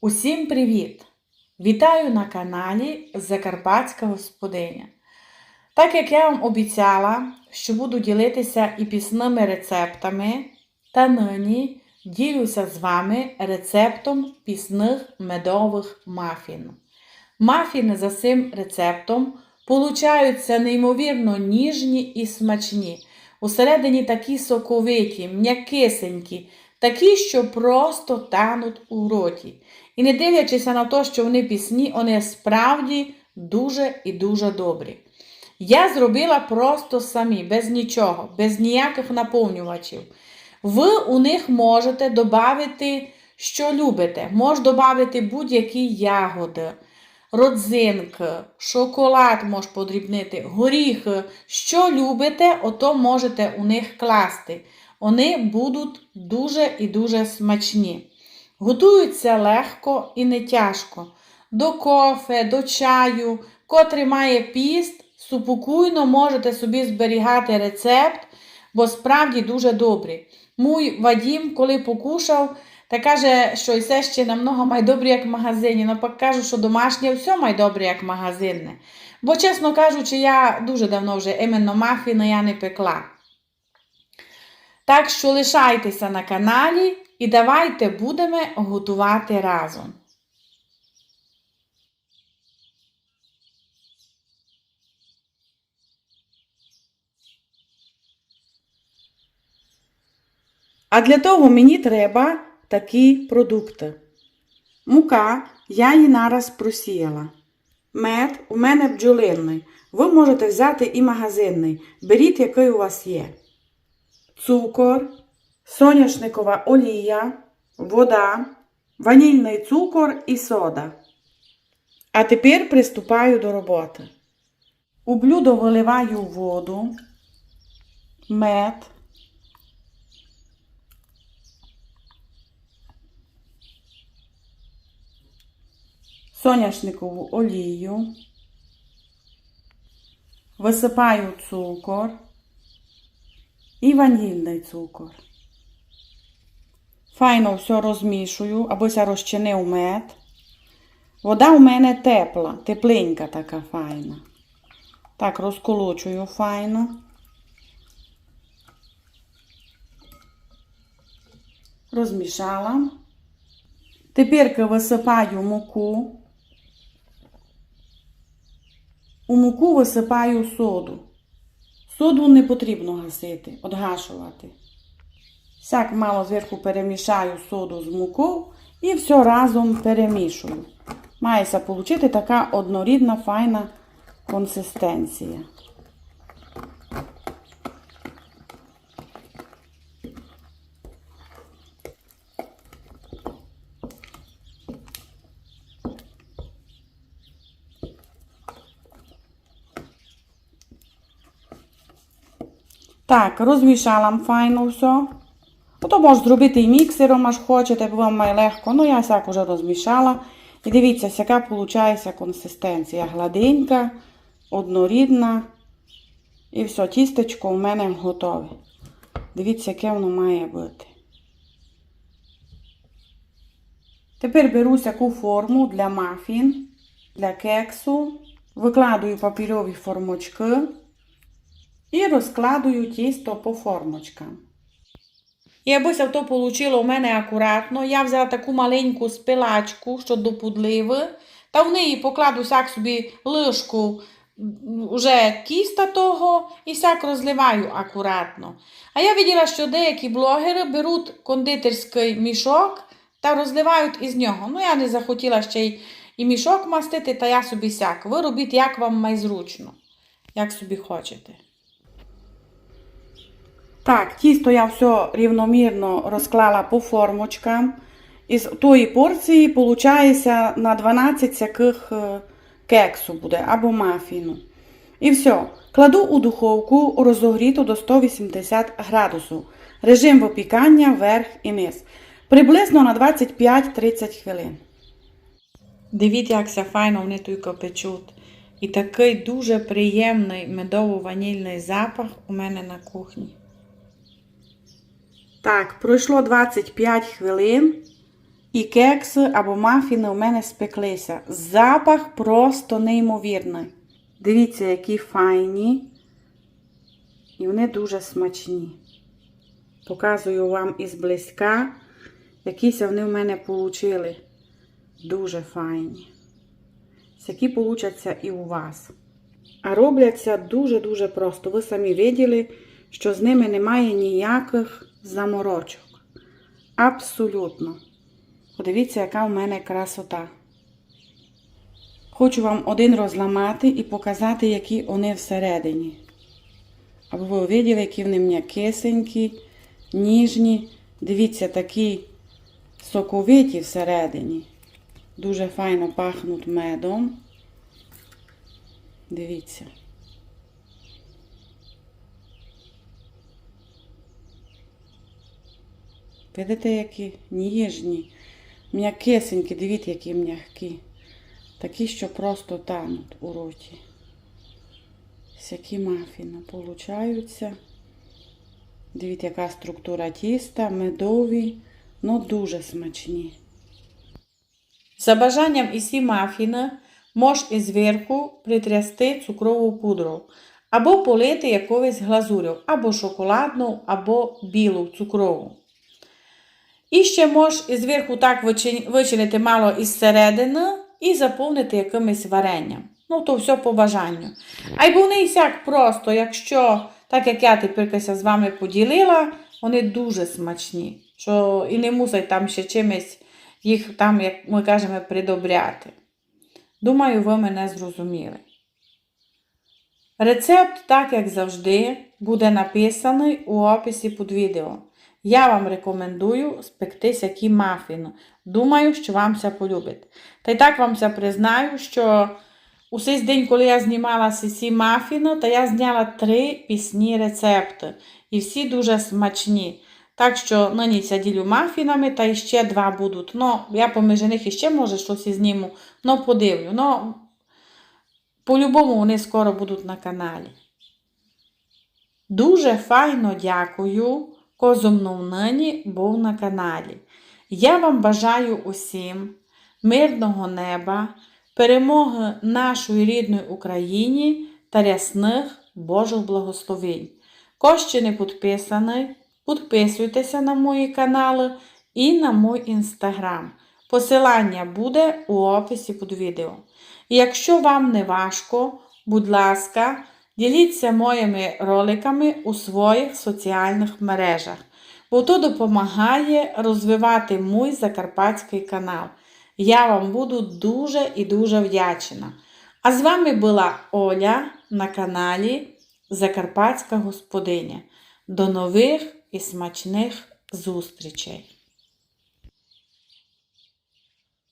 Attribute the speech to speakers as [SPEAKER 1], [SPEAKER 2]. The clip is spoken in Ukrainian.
[SPEAKER 1] Усім привіт! Вітаю на каналі Закарпатська Господиня. Так як я вам обіцяла, що буду ділитися і пісними рецептами, та нині ділюся з вами рецептом пісних медових мафін. Мафіни за цим рецептом получаються неймовірно ніжні і смачні. Усередині такі соковиті, м'якисенькі, такі, що просто тануть у роті. І не дивлячись на те, що вони пісні, вони справді дуже і дуже добрі. Я зробила просто самі, без нічого, без ніяких наповнювачів. Ви у них можете додати, що любите. Можете додати будь-які ягоди, родзинки, шоколад можеш подрібнити, горіхи. Що любите, ото можете у них класти. Вони будуть дуже і дуже смачні. Готуються легко і не тяжко. До кофе, до чаю, котрий має піст, супокійно можете собі зберігати рецепт, бо справді дуже добрий. Мій Вадім, коли покушав, та каже, що і все ще намного май як в магазині. Напак кажу, що домашнє все май добре, як магазинне. Бо, чесно кажучи, я дуже давно вже іменно мафіни я не пекла. Так що лишайтеся на каналі і давайте будемо готувати разом. А для того мені треба такі продукти. Мука я її нараз просіяла. Мед у мене бджолинний. Ви можете взяти і магазинний. Беріть, який у вас є. Цукор, соняшникова олія, вода, ванільний цукор і сода. А тепер приступаю до роботи. У блюдо виливаю воду, мед, соняшникову олію, висипаю цукор і ванільний цукор. Файно все розмішую, абося розчинив мед. Вода у мене тепла, тепленька така файна. Так, розколочую файно. Розмішала. Тепер висипаю муку. У муку висипаю соду. Соду не потрібно гасити, одгашувати. Сяк мало зверху перемішаю соду з мукою і все разом перемішую. Мається отримати така однорідна файна консистенція. Так, розмішала файно все. Ото можеш зробити і міксером, аж хочете, бо вам має легко. Ну, я всяк уже розмішала. І дивіться, яка виходить консистенція. Гладенька, однорідна. І все, тістечко у мене готове. Дивіться, яке воно має бути. Тепер беру всяку форму для мафін, для кексу. Викладую папірові формочки. І розкладую тісто по формочкам. І це то вийшло у мене акуратно, я взяла таку маленьку спилачку, що до пудливи, та в неї покладу сяк собі лишку вже тіста того і сяк розливаю акуратно. А я виділа, що деякі блогери беруть кондитерський мішок та розливають із нього. Ну, я не захотіла ще й і мішок мастити, та я собі сяк. Ви робіть, як вам майзручно, як собі хочете. Так, тісто я все рівномірно розклала по формочкам. Із тої порції виходить на 12 всяких е, кексу буде або мафіну. І все. Кладу у духовку розогріту до 180 градусів. Режим випікання верх і низ. Приблизно на 25-30 хвилин. Дивіться, як все файно вони тільки печуть. І такий дуже приємний медово-ванільний запах у мене на кухні. Так, пройшло 25 хвилин. І кекси або мафіни у мене спеклися. Запах просто неймовірний. Дивіться, які файні. І вони дуже смачні. Показую вам із близька. Якісь вони в мене получили. Дуже файні. Які получаться і у вас. А робляться дуже-дуже просто. Ви самі виділи, що з ними немає ніяких заморочок. Абсолютно. Подивіться, яка в мене красота. Хочу вам один розламати і показати, які вони всередині. Аби ви виділи, які вони м'якисенькі, ніжні. Дивіться, такі соковиті всередині. Дуже файно пахнуть медом. Дивіться. Видите, які ніжні, м'якисенькі, дивіться, які м'які. Такі, що просто тануть у роті. Всякі мафіни получаються. Дивіться, яка структура тіста, медові, ну дуже смачні. За бажанням і ці мафіни можеш із зверху притрясти цукрову пудру, або полити якоюсь глазурю, або шоколадну, або білу цукрову. І ще можеш зверху так вичи- вичинити мало із середини і заповнити якимось варенням. Ну, то все по бажанню. А й вони і сяк просто, якщо, так як я тепер з вами поділила, вони дуже смачні. Що і не мусить там ще чимось їх там, як ми кажемо, придобряти. Думаю, ви мене зрозуміли. Рецепт, так як завжди, буде написаний у описі під відео. Я вам рекомендую спекти сякі мафіни. Думаю, що вам це полюбить. Та й так вам це признаю, що у цей день, коли я знімала ці мафіни, то я зняла три пісні рецепти. І всі дуже смачні. Так що нині я ділю мафінами, та ще два будуть. Ну, я поміж них іще може щось зніму, ну подивлю. Ну, по-любому вони скоро будуть на каналі. Дуже файно дякую, козумнув нині був на каналі. Я вам бажаю усім мирного неба, перемоги нашої рідної Україні та рясних Божих благословень. Кощі не підписаний, підписуйтеся на мої канали і на мій інстаграм. Посилання буде у описі під відео. Якщо вам не важко, будь ласка, діліться моїми роликами у своїх соціальних мережах, бо то допомагає розвивати мій закарпатський канал. Я вам буду дуже і дуже вдячна. А з вами була Оля на каналі Закарпатська Господиня. До нових і смачних зустрічей!